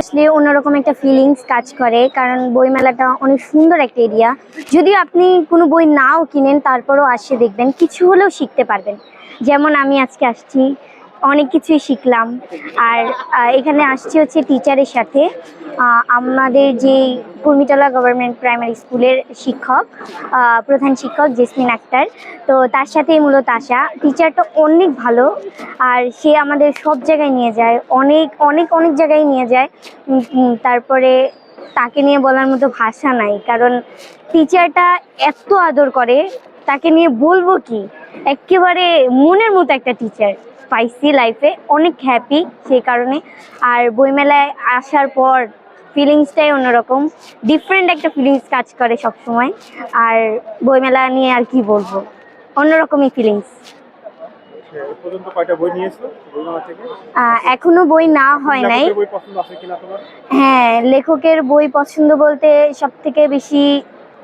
আসলে অন্যরকম একটা ফিলিংস কাজ করে, কারণ বইমেলাটা অনেক সুন্দর একটা এরিয়া যদি আপনি কোনো বই নাও কিনেন, তারপরও আসে দেখবেন, কিছু হলেও শিখতে পারবেন। যেমন আমি আজকে আসছি, অনেক কিছুই শিখলাম। আর এখানে আসছি হচ্ছে টিচারের সাথে। আমাদের যে কুর্মিতলা গভর্নমেন্ট প্রাইমারি স্কুলের শিক্ষক প্রধান শিক্ষক জেসমিন আক্তার। তো তার সাথেই মূলত আসা টিচারটা অনেক ভালো, আর সে আমাদের সব জায়গায় নিয়ে যায়, অনেক অনেক অনেক জায়গায় নিয়ে যায়। তারপরে তাকে নিয়ে বলার মতো ভাষা নাই, কারণ টিচারটা এত আদর করে, তাকে নিয়ে বলব কি, একেবারে মনের মতো একটা টিচার পাইছি লাইফে অনেক হ্যাপি সেই কারণে। আর বইমেলায় আসার পর ফিলিংসটাই অন্যরকম। ডিফারেন্ট একটা ফিলিংস কাজ করে সব সময় আর বইমেলা নিয়ে আর কি বলব? অন্যরকমই ফিলিংস। থেকে? এখনও বই না হয় নাই। হ্যাঁ লেখকের বই পছন্দ বলতে সব থেকে বেশি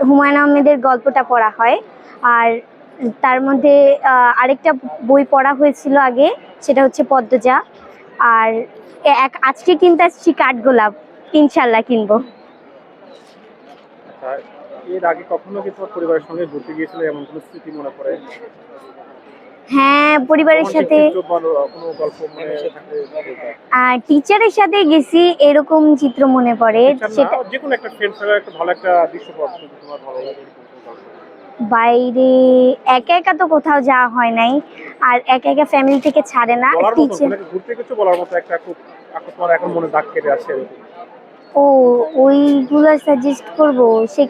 হুমায়ুন আহমেদের গল্পটা পড়া হয়। আর তার মধ্যে আরেকটা বই পড়া হয়েছিল আগে সেটা হচ্ছে পদ্মজা। আর এক আজকে কিনতে আসছি কাঠগোলাপ। ইনশাল্লাহ কিনবো আচ্ছা, এর আগে কখনো কি তোমার পরিবারের সঙ্গে ঘুরতে গিয়েছিলে এমন কোনো স্মৃতি মনে পড়ে হ্যাঁ পরিবারের সাথে। আর টিচারের সাথে গেছি এরকম চিত্র মনে পড়ে সেটা যে কোনো একটা ফ্রেন্ড ছাড়া একটা ভালো একটা দৃশ্যপট যদি তোমার ভালো লাগে। বাইরে একা একা তো কোথাও যাওয়া হয় নাই আর একা একা ফ্যামিলি থেকে ছাড়ে না টিচার মানে ঘুরতে গেছো বলার মতো একটা খুব এখন মনে দাগ কেটে আছে। ও ওইগুলো সাজেস্ট করব সে